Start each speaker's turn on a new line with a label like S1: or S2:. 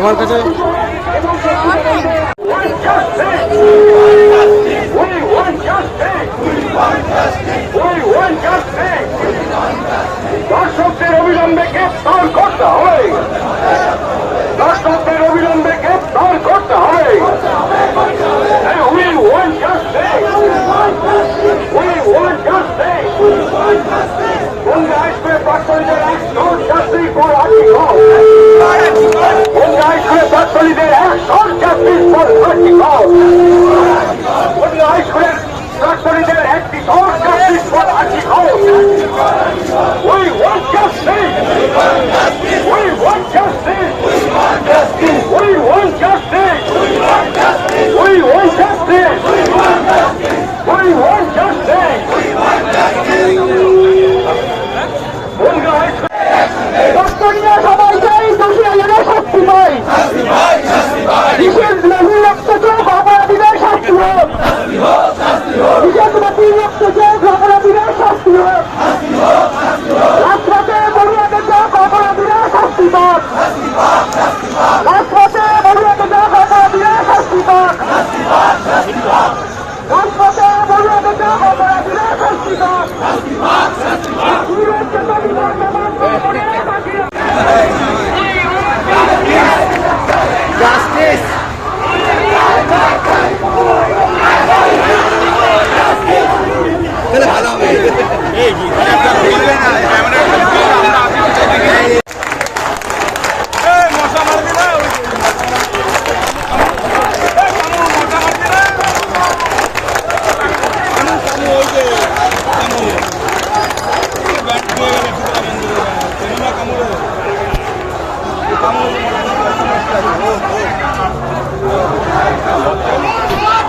S1: তোমার কাছে?
S2: warga We want justice! We want justice! We want justice! We want justice! We want justice! We want justice! We want justice! We want justice! We want justice! Oh,
S1: oh,
S3: oh.